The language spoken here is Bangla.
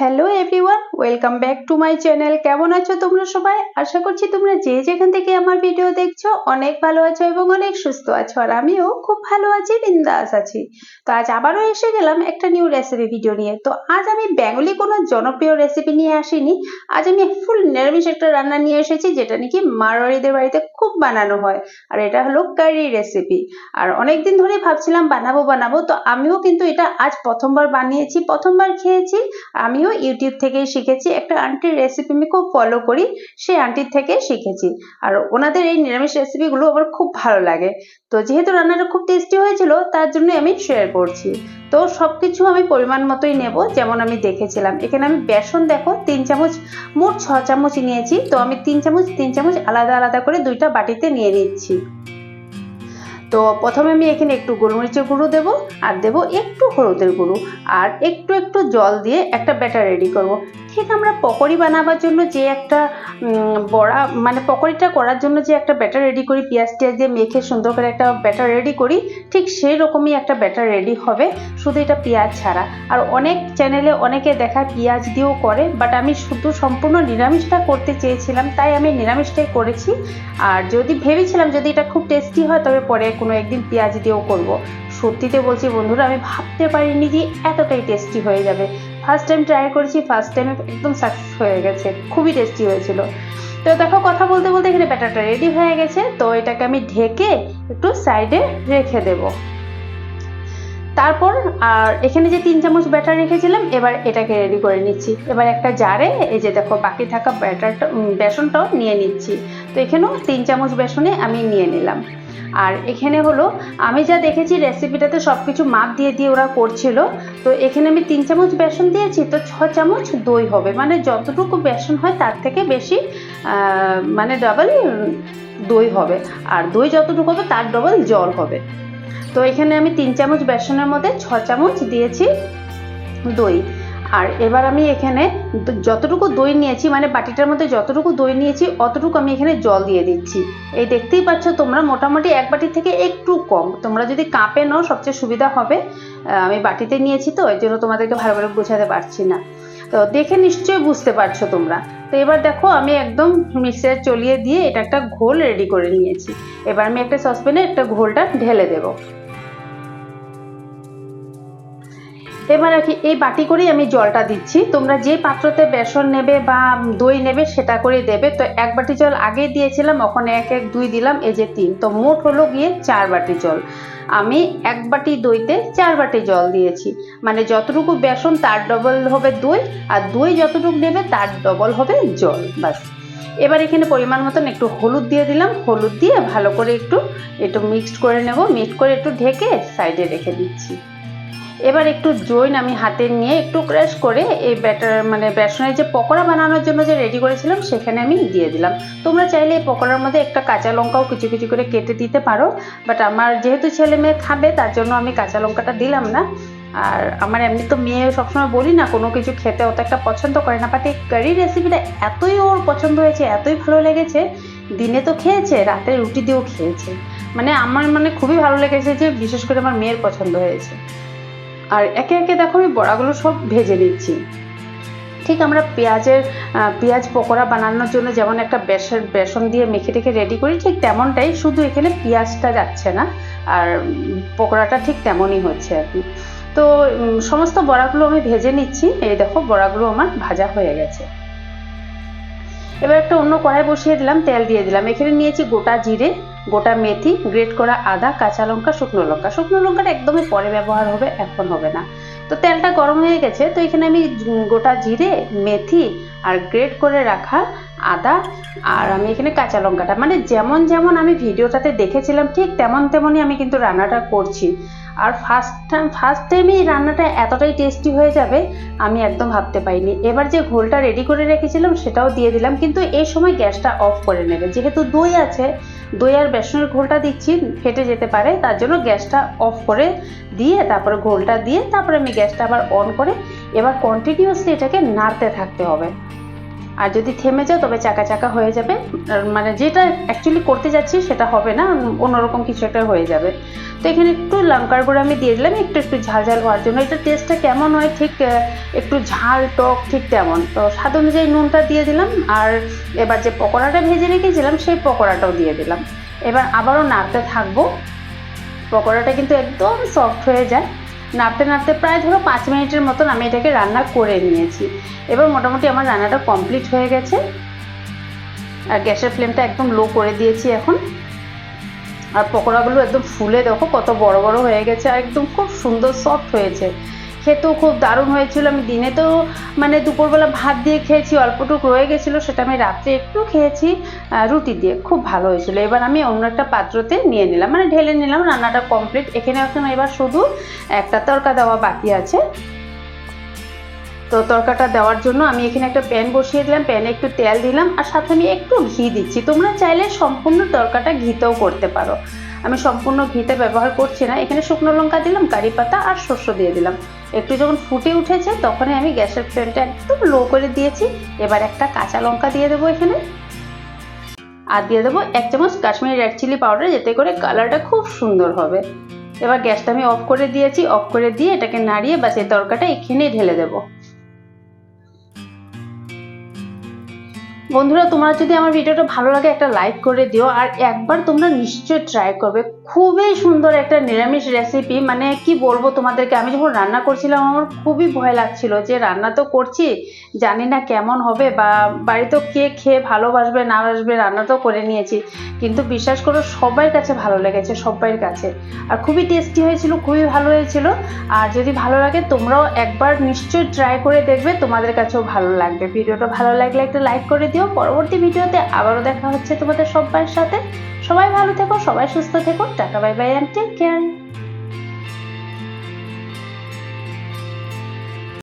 Hello everyone, welcome back to my channel. কেমন আছো তোমরা সবাই? আশা করছি তোমরা যে যেখান থেকে আমার ভিডিও দেখছ, অনেক ভালো আছো এবং অনেক সুস্থ আছো, আর আমিও খুব ভালো আছি, বিন্দাস আছি। তো আজ আবারও এসে গেলাম একটা নিউ রেসিপি ভিডিও নিয়ে। তো আজ আমি বেঙ্গলি কোনো জনপ্রিয় রেসিপি নিয়ে আসিনি। আজ আমি ফুল নিরামিষ একটা রান্না নিয়ে এসেছি, যেটা নাকি মারোয়ারিদের বাড়িতে খুব বানানো হয়, আর এটা হলো কারি রেসিপি আর অনেকদিন ধরে ভাবছিলাম বানাবো বানাবো, তো আমিও কিন্তু এটা আজ প্রথমবার বানিয়েছি, প্রথমবার খেয়েছি আমিও ইউটিউব থেকেই শিখেছি। একটা আন্টির রেসিপি আমি খুব ফলো করি, সেই আন্টির থেকে শিখেছি। আর ওনাদের এই নিরামিষ রেসিপিগুলো আমার খুব ভালো লাগে। তো যেহেতু রান্নাটা খুব টেস্টি হয়েছিল, তার জন্য আমি শেয়ার করছি। তো সব কিছু আমি পরিমাণ মতোই নেব, যেমন আমি দেখেছিলাম। এখানে আমি বেসন দেখো, তিন চামচ, মোট ছ চামচ নিয়েছি। তো আমি তিন চামচ তিন চামচ আলাদা আলাদা করে দুইটা বাটিতে নিয়ে নিচ্ছি। তো প্রথমে আমি এখানে একটু গোলমরিচের গুঁড়ো দেব, আর দেব একটু হলুদের গুঁড়ো, আর একটু একটু জল দিয়ে একটা ব্যাটার রেডি করব। ঠিক আমরা পকোড়ি বানাবার জন্য যে একটা বড়া মানে পকোড়িটা করার জন্য যে একটা ব্যাটার রেডি করি, পেঁয়াজ টিয়াজ দিয়ে মেখে সুন্দর করে একটা ব্যাটার রেডি করি, ঠিক সেই রকমই একটা ব্যাটার রেডি হবে, শুধু এটা পেঁয়াজ ছাড়া। আর অনেক চ্যানেলে অনেকে দেখায় পেঁয়াজ দিয়েও করে বাট আমি শুধু সম্পূর্ণ নিরামিষটা করতে চেয়েছিলাম, তাই আমি নিরামিষটাই করেছি। আর যদি ভেবেছিলাম যদি এটা খুব টেস্টি হয়, তবে পরে কোনো একদিন পেঁয়াজ দিয়েও করব। সত্যিতে বলছি বন্ধুরা, আমি ভাবতে পারিনি যে এতটাই টেস্টি হয়ে যাবে। ফার্স্ট টাইম ট্রাই করেছি ফার্স্ট টাইমে একদম সাকসেস হয়ে গেছে, খুবই টেস্টি হয়েছিল। তো দেখো, কথা বলতে বলতে এখানে ব্যাটারটা রেডি হয়ে গেছে, তো এটাকে আমি ঢেকে একটু সাইডে রেখে দেব। তারপর, আর এখানে যে তিন চামচ ব্যাটার রেখেছিলাম, এবার এটাকে রেডি করে নিচ্ছি। এবার একটা জারে এই যে দেখো, বাকি থাকা ব্যাটারটা বেসনটাও নিয়ে নিচ্ছি। তো এখানেও তিন চামচ বেসনে আমি নিয়ে নিলাম। আর এখানে হলো, আমি যা দেখেছি রেসিপিটাতে সব কিছু মাপ দিয়ে দিয়ে ওরা করছিল। তো এখানে আমি তিন চামচ বেসন দিয়েছি, তো ছ চামচ দই হবে। মানে যতটুকু বেসন হয়, তার থেকে বেশি মানে ডাবল দই হবে। আর দই যতটুকু হবে, তার ডবল জল হবে। তো এখানে আমি তিন চামচ বেসনের মধ্যে ছ চামচ দিয়েছি দই। আর এবার আমি এখানে যতটুকু দই নিয়েছি মানে বাটিটার মধ্যে যতটুকু দই নিয়েছি, অতটুকু আমি এখানে জল দিয়ে দিচ্ছি। এই দেখতেই পাচ্ছ তোমরা মোটামুটি এক বাটি থেকে একটু কম। তোমরা যদি কাঁপে নাও, সবচেয়ে সুবিধা হবে। আমি বাটিতে নিয়েছি তো, এই জন্য তোমাদেরকে ভালো বোঝাতে পারছি না। তো দেখে নিশ্চয়ই বুঝতে পারছ তোমরা। তো এবার দেখো, আমি একদম মিক্সার চলিয়ে দিয়ে এটা একটা ঘোল রেডি করে নিয়েছি। এবার আমি একটা সসপ্যানে একটা ঘোলটা ঢেলে দেবো। এবার আর কি, এই বাটি করেই আমি জলটা দিচ্ছি। তোমরা যে পাত্রতে বেসন নেবে বা দই নেবে সেটা করে দেবে। তো এক বাটি জল আগে দিয়েছিলাম, ওখানে এক এক দুই দিলাম, এই যে তিন। তো মোট হলো গিয়ে চার বাটি জল। আমি এক বাটি দইতে চার বাটি জল দিয়েছি। মানে যতটুকু বেসন তার ডবল হবে দই, আর দই যতটুকু নেবে তার ডবল হবে জল বাস এবার এখানে পরিমাণ মতন একটু হলুদ দিয়ে দিলাম। হলুদ দিয়ে ভালো করে একটু একটু মিক্সড করে নেব। মিক্সড করে একটু ঢেকে সাইডে রেখে দিচ্ছি। এবার একটু জৈন আমি হাতে নিয়ে একটু ক্র্যাশ করে এই ব্যাটার মানে বেসনের যে পকোড়া বানানোর জন্য যে রেডি করেছিলাম সেখানে আমি দিয়ে দিলাম। তোমরা চাইলে এই পকোড়ার মধ্যে একটা কাঁচা লঙ্কাও কিছু কিছু করে কেটে দিতে পারো বাট আমার যেহেতু ছেলে মেয়ে খাবে তার জন্য আমি কাঁচা লঙ্কাটা দিলাম না। আর আমার এমনি তো মেয়ে সবসময় বলি না, কোনো কিছু খেতে অত একটা পছন্দ করে না বাট এই কারি রেসিপিটা এতই ওর পছন্দ হয়েছে, এতই ভালো লেগেছে, দিনে তো খেয়েছে, রাতে রুটি দিয়েও খেয়েছে। মানে আমার মানে খুবই ভালো লেগেছে যে বিশেষ করে আমার মেয়ের পছন্দ হয়েছে। আর একে একে দেখো আমি বড়াগুলো সব ভেজে নিচ্ছি। ঠিক আমরা পেঁয়াজের পেঁয়াজ পকোড়া বানানোর জন্য যেমন একটা বেসন বেসন দিয়ে মেখে টেখে রেডি করি, ঠিক তেমনটাই শুধু এখানে পেঁয়াজটা যাচ্ছে না, আর পকোড়াটা ঠিক তেমনই হচ্ছে আর কি। তো সমস্ত বড়াগুলো আমি ভেজে নিচ্ছি, এই দেখো বড়াগুলো আমার ভাজা হয়ে গেছে। এবার একটা অন্য কড়াই বসিয়ে দিলাম, তেল দিয়ে দিলাম। এখানে নিয়েছি গোটা জিরে গোটা মেথি, গ্রেট করা আদা, কাঁচা লঙ্কা, শুকনো লঙ্কা। শুকনো লঙ্কাটা একদমই পরে ব্যবহার হবে, এখন হবে না। তো তেলটা গরম হয়ে গেছে, তো এখানে আমি গোটা জিরে, মেথি আর গ্রেট করে রাখা আদা আর আমি এখানে কাঁচা লঙ্কাটা। মানে যেমন যেমন আমি ভিডিওটাতে দেখেছিলাম, ঠিক তেমন তেমনই আমি কিন্তু রান্নাটা করছি। আর ফার্স্ট টাইম ফার্স্ট টাইমে এই রান্নাটা এতটাই টেস্টি হয়ে যাবে, আমি একদম ভাবতে পাইনি এবার যে ঘোলটা রেডি করে রেখেছিলাম, সেটাও দিয়ে দিলাম। কিন্তু এই সময় গ্যাসটা অফ করে নেবে। যেহেতু দই আছে, দই আর বেসনের ঘোলটা দিচ্ছি, ফেটে যেতে পারে, তার জন্য গ্যাসটা অফ করে দিয়ে তারপরে ঘোলটা দিয়ে তারপরে আমি গ্যাসটা আবার অন করে, এবার কন্টিনিউয়াসলি এটাকে নাড়তে থাকতে হবে। আর যদি থেমে যায়, তবে চাকা চাকা হয়ে যাবে। মানে যেটা অ্যাকচুয়ালি করতে যাচ্ছি, সেটা হবে না। অন্যরকম কিছু একটা হয়ে যাবে। তো এখানে একটু লঙ্কার গুঁড়ো আমি দিয়ে দিলাম। একটু একটু ঝাল ঝাল হওয়ার জন্য। এটা টেস্টটা কেমন হয়? ঠিক একটু ঝাল টক, ঠিক তেমন। তো স্বাদ অনুযায়ী নুনটা দিয়ে দিলাম। আর এবার যে পকোড়াটা ভেজে রেখেছিলাম, সেই পকোড়াটাও দিয়ে দিলাম। এবার আবারও নাড়তে থাকব। পকোড়াটা কিন্তু একদম সফট হয়ে যায়। নাড়তে নাড়তে প্রায় ধরো পাঁচ মিনিটের মতন আমি এটাকে রান্না করে নিয়েছি। এবার মোটামুটি আমার রান্নাটা কমপ্লিট হয়ে গেছে। আর গ্যাসের ফ্লেমটা একদম লো করে দিয়েছি এখন। আর পকোড়াগুলো একদম ফুলে দেখো কত বড় বড় হয়ে গেছে, আর একদম খুব সুন্দর সফট হয়েছে। খেতেও খুব দারুণ হয়েছিল। আমি দিনে তো মানে দুপুরবেলা ভাত দিয়ে খেয়েছি, অল্পটুকু রয়ে গেছিল, সেটা আমি রাত্রে একটু খেয়েছি রুটি দিয়ে। খুব ভালো হয়েছিল। এবার আমি অন্য একটা পাত্রতে নিয়ে নিলাম মানে ঢেলে নিলাম, রান্নাটা কমপ্লিট এখানে এখন এবার শুধু একটা তরকা দেওয়া বাকি আছে। তো তরকাটা দেওয়ার জন্য আমি এখানে একটা প্যান বসিয়ে দিলাম, প্যানে একটু তেল দিলাম, আর সাথে আমি একটু ঘি দিচ্ছি। তোমরা চাইলে সম্পূর্ণ তরকাটা ঘিতেও করতে পারো। আমি সম্পূর্ণ ঘিতে ব্যবহার করছি না। এখানে শুকনো লঙ্কা দিলাম, কারি পাতা আর শস্য দিয়ে দিলাম। একটু যখন ফুটে উঠেছে, তখনই আমি গ্যাসের ফ্লেমটা একদম লো করে দিয়েছি। এবার একটা কাঁচা লঙ্কা দিয়ে দেবো এখানে। আর দিয়ে দেবো এক চামচ কাশ্মীরি রেড চিলি পাউডার, যাতে করে কালারটা খুব সুন্দর হবে। এবার গ্যাসটা আমি অফ করে দিয়েছি। অফ করে দিয়ে এটাকে নাড়িয়ে বাস এই তরকাটা এখানেই ঢেলে দেবো। বন্ধুরা, তোমার যদি আমার ভিডিওটা ভালো লাগে একটা লাইক করে দিও, আর একবার তোমরা নিশ্চয়ই ট্রাই করবে। খুবই সুন্দর একটা নিরামিষ রেসিপি মানে কি বলব তোমাদেরকে, আমি যখন রান্না করছিলাম, আমার খুবই ভয় লাগছিল যে রান্না তো করছি, জানি না কেমন হবে বা বাড়িতে কে খেয়ে ভালোবাসবে, না বাসবে রান্না তো করে নিয়েছি। কিন্তু বিশ্বাস করো, সবার কাছে ভালো লেগেছে সবাইয়ের কাছে। আর খুবই টেস্টি হয়েছিল, খুবই ভালো হয়েছিল। আর যদি ভালো লাগে, তোমরাও একবার নিশ্চয়ই ট্রাই করে দেখবে, তোমাদের কাছেও ভালো লাগবে। ভিডিওটা ভালো লাগলে একটা লাইক করে দিও পরবর্তী ভিডিওতে আবারও দেখা হচ্ছে তোমাদের সবার সাথে। সবাই ভালো থেকো, সবাই সুস্থ থেকো। Tata, bye bye and take care